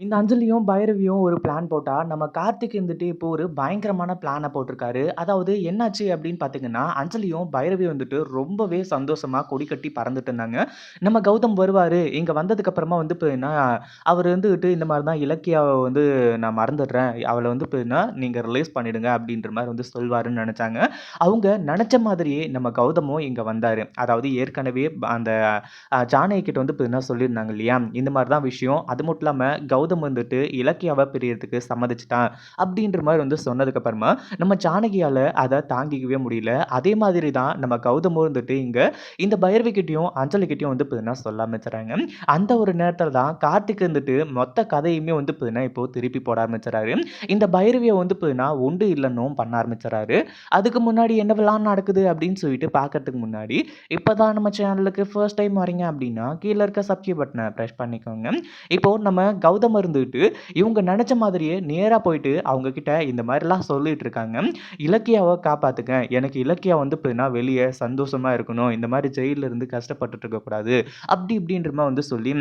இந்த அஞ்சலியும், பைரவியும் ஒரு பிளான் போட்டால் நம்ம கார்த்திக் வந்துட்டு இப்போ ஒரு பயங்கரமான பிளானை போட்டிருக்காரு. அதாவது என்னாச்சு அப்படின்னு பார்த்தீங்கன்னா, அஞ்சலியும், பைரவியும் வந்துட்டு ரொம்பவே சந்தோஷமா கொடி கட்டி பறந்துட்டு இருந்தாங்க. நம்ம கௌதம் வருவார் இங்கே வந்ததுக்கப்புறமா வந்து பார்த்தீங்கன்னா, அவர் வந்துட்டு இந்த மாதிரி தான் இலக்கியாவை வந்து நான் மறந்துடுறேன். அவளை வந்து போயின்னா நீங்கள் ரிலீஸ் பண்ணிடுங்க அப்படின்ற மாதிரி வந்து சொல்வாருன்னு நினச்சாங்க அவங்க நினச்ச மாதிரியே நம்ம கௌதமும் இங்கே வந்தார் அதாவது ஏற்கனவே அந்த ஜானகிட்ட வந்து போயின்னா சொல்லியிருந்தாங்க இல்லையா? இந்த மாதிரி தான் விஷயம். அது மட்டும் இல்லாம கௌதம் வந்துட்டு இலக்கியாவை பிரியறதுக்கு சம்மதிச்சிட்டான் அப்படின்ற மாதிரி வந்து சொன்னதுக்கப்புறமா நம்ம ஜானகியால் அதை தாங்கிக்கவே முடியல. அதே மாதிரி தான் நம்ம கௌதமும் வந்துட்டு இங்கே இந்த பைரவிக்கிட்டையும் அஞ்சலிக்கிட்டையும் வந்து பார்த்தீங்கன்னா சொல்ல ஆரம்பிச்சுறாங்க. அந்த ஒரு நேரத்தில் தான் கார்த்திக் வந்துட்டு மொத்த கதையுமே வந்து பார்த்தீங்கன்னா, இப்போ திருப்பி போட ஆரம்பிச்சுறாரு. இந்த பைரவியை வந்து பார்த்தீங்கன்னா, உண்டு இல்லைன்னும் பண்ண ஆரம்பிச்சுறாரு. அதுக்கு முன்னாடி என்னவெல்லாம் நடக்குது அப்படின்னு சொல்லிட்டு பார்க்கறதுக்கு முன்னாடி, இப்போ தான் நம்ம சேனலுக்கு ஃபர்ஸ்ட் டைம் வரீங்க அப்படின்னா, கீழே இருக்க சப்ஸ்கிரைப் பட்டனை பிரஸ் பண்ணிக்கோங்க. இப்போ நம்ம கௌதம் இருந்துக்கிட்டு இவங்க நினச்ச மாதிரியே நேராக போயிட்டு அவங்கக்கிட்ட இந்த மாதிரிலாம் சொல்லிட்டு இருக்காங்க. இலக்கியாவை காப்பாற்றுங்க எனக்கு இலக்கியா வந்து பார்த்தீங்கன்னா, வெளியே சந்தோஷமாக இருக்கணும். இந்த மாதிரி ஜெயிலில் இருந்து கஷ்டப்பட்டுட்டு இருக்கக்கூடாது. அப்படி இப்படின்ற வந்து சொல்லி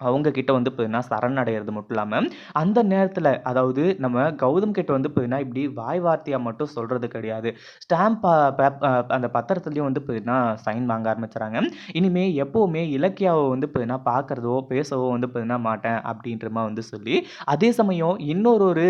அவங்கக்கிட்ட வந்து பார்த்தீங்கன்னா, சரணடைகிறது மட்டும் இல்லாமல் அந்த நேரத்தில் அதாவது நம்ம கௌதம் கிட்ட வந்து பார்த்தீங்கன்னா, இப்படி வாய் வார்த்தையாக மட்டும் சொல்கிறது கிடையாது. ஸ்டாம்ப் அந்த பத்திரத்துலேயும் வந்து பார்த்தீங்கன்னா, சைன் வாங்க ஆரம்பிச்சுறாங்க. இனிமேல் எப்போவுமே இலக்கியாவை வந்து பார்த்தீங்கன்னா, பார்க்குறதோ பேசவோ வந்து பார்த்தீங்கன்னா மாட்டேன் அப்படின்ற வந்து சொல்லி, அதே சமயம் இன்னொரு ஒரு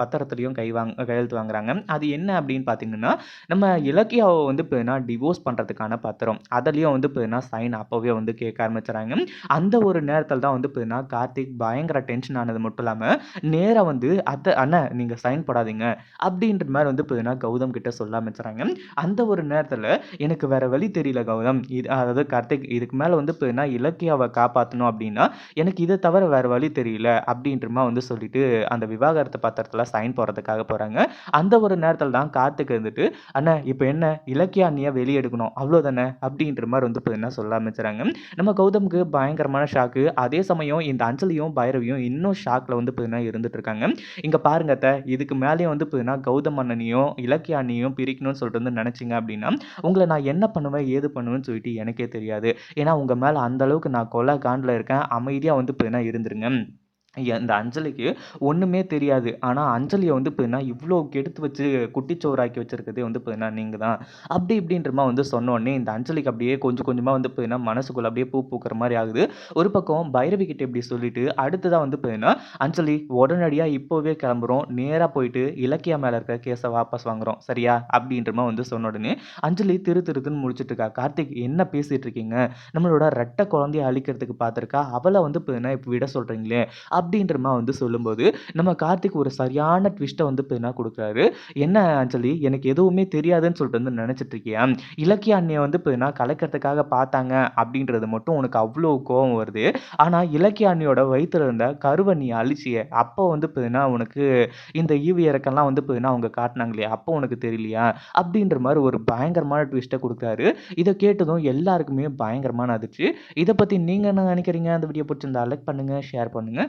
பத்திரத்துலேயும் கை வாங்க கையெழுத்து வாங்குறாங்க. அது என்ன அப்படின்னு பார்த்தீங்கன்னா, நம்ம இலக்கியாவை வந்து பார்த்தீங்கன்னா, டிவோர்ஸ் பண்ணுறதுக்கான பத்திரம். அதுலேயும் வந்து பார்த்தீங்கன்னா, சைன் அப்போவே வந்து கேட்க ஆரம்பிச்சுறாங்க. அந்த ஒரு நேரத்தில் தான் வந்து பார்த்தீங்கன்னா, கார்த்திக் பயங்கர டென்ஷன் ஆனது மட்டும் இல்லாமல் நேராக வந்து அத்த அண்ணா நீங்கள் சைன் போடாதீங்க" அப்படின்ற மாதிரி வந்து பார்த்தீங்கன்னா, கௌதம் கிட்ட சொல்ல ஆரம்பிச்சுறாங்க. அந்த ஒரு நேரத்தில் "எனக்கு வேற வழி தெரியல கௌதம். இது அதாவது கார்த்திக் இதுக்கு மேலே வந்து பார்த்தீங்கன்னா, இலக்கியாவை காப்பாற்றணும் அப்படின்னா, எனக்கு இதை தவிர வேற வழி தெரியல" அப்படின்றமா வந்து சொல்லிட்டு, அந்த விவாகரத்து பத்திரத்தில் சைன் போடுறதுக்காக போகிறாங்க அந்த ஒரு நேரத்தில் தான் கார்த்திக் இருந்துட்டு, அண்ணா இப்போ என்ன இலக்கிய அண்ணியாக வெளியெடுக்கணும் அவ்வளோதானே" அப்படின்ற மாதிரி வந்து பார்த்தீங்கன்னா, சொல்ல ஆரம்பிச்சுறாங்க. நம்ம கௌதமுக்கு பயங்கரமான ஷாக்கு. அதே சமயம் இந்த அஞ்சலியும், பைரவியும் இன்னும் ஷாக்ல வந்து பார்த்தீங்கன்னா இருந்துட்டு இருக்காங்க. இங்கே பாருங்க அத்த, இதுக்கு மேலேயும் வந்து பார்த்தீங்கன்னா, கௌதம் அண்ணனையும், இலக்கிய அண்ணியும் பிரிக்கணும்னு சொல்லிட்டு வந்து நினச்சிங்க அப்படின்னா, உங்களை நான் என்ன பண்ணுவேன், ஏது பண்ணுவேன்னு சொல்லிட்டு எனக்கே தெரியாது. ஏன்னா உங்கள் மேலே அந்த அளவுக்கு நான் கொலை காண்டில் இருக்கேன். அமைதியாக வந்து பார்த்தீங்கன்னா இருந்துருங்க." இந்த அஞ்சலிக்கு ஒன்றுமே தெரியாது. ஆனால் அஞ்சலியை வந்து பார்த்தீங்கன்னா, இவ்வளோ கெடுத்து வச்சு குட்டிச்சோறாக்கி வச்சுருக்கதே வந்து பார்த்தீங்கன்னா, நீங்கள் தான். அப்படி இப்படின்றமா வந்து சொன்னோடனே இந்த அஞ்சலிக்கு அப்படியே கொஞ்சம் கொஞ்சமாக வந்து பார்த்தீங்கன்னா, மனசுக்குள்ள அப்படியே பூ பூக்கிற மாதிரி ஆகுது. ஒரு பக்கம் பைரவி கிட்ட இப்படி சொல்லிட்டு, அடுத்ததாக வந்து பார்த்தீங்கன்னா, "அஞ்சலி உடனடியாக இப்போவே கிளம்புறோம். நேராக போயிட்டு இலக்கியா மேலே இருக்க கேஸை வாபஸ் வாங்குறோம். சரியா?" அப்படின்றமா வந்து சொன்ன உடனே, அஞ்சலி திரு திருத்துன்னு முடிச்சுட்டு இருக்கா. "கார்த்திக் என்ன பேசிகிட்டு இருக்கீங்க? நம்மளோட ரெட்டை குழந்தைய அழிக்கிறதுக்கு பார்த்துருக்கா அவளை வந்து பார்த்தீங்கன்னா, இப்போ விட சொல்கிறீங்களே அப்படின்ற மாதிரி வந்து சொல்லும்போது, நம்ம கார்த்திக் ஒரு சரியான ட்விஸ்ட்டை வந்து பார்த்தீங்கன்னா கொடுக்குறாரு "என்ன அஞ்சலி எனக்கு எதுவுமே தெரியாதுன்னு சொல்லிட்டு வந்து நினச்சிட்டு இருக்கியா? இலக்கிய அண்ணிய வந்து பார்த்தீங்கன்னா, கலைக்கிறதுக்காக பார்த்தாங்க அப்படின்றது மட்டும் உனக்கு அவ்வளோ கோவம் வருது. ஆனால் இலக்கிய அண்ணியோட வயிற்றில் இருந்த கருவை நீ அழிச்சிய அப்போ வந்து பார்த்தீங்கன்னா, உனக்கு இந்த ஈவி இறக்கெல்லாம் வந்து பார்த்தீங்கன்னா, அவங்க காட்டினாங்க இல்லையா? அப்போ உனக்கு தெரியலையா?" அப்படின்ற மாதிரி ஒரு பயங்கரமான ட்விஸ்ட்டை கொடுக்குறாரு இதை கேட்டதும் எல்லாருக்குமே பயங்கரமான அதிர்ச்சி. இதை பற்றி நீங்கள் என்ன நினைக்கிறீங்க அந்த வீடியோ பிடிச்சிருந்தா லைக் பண்ணுங்கள் ஷேர் பண்ணுங்கள்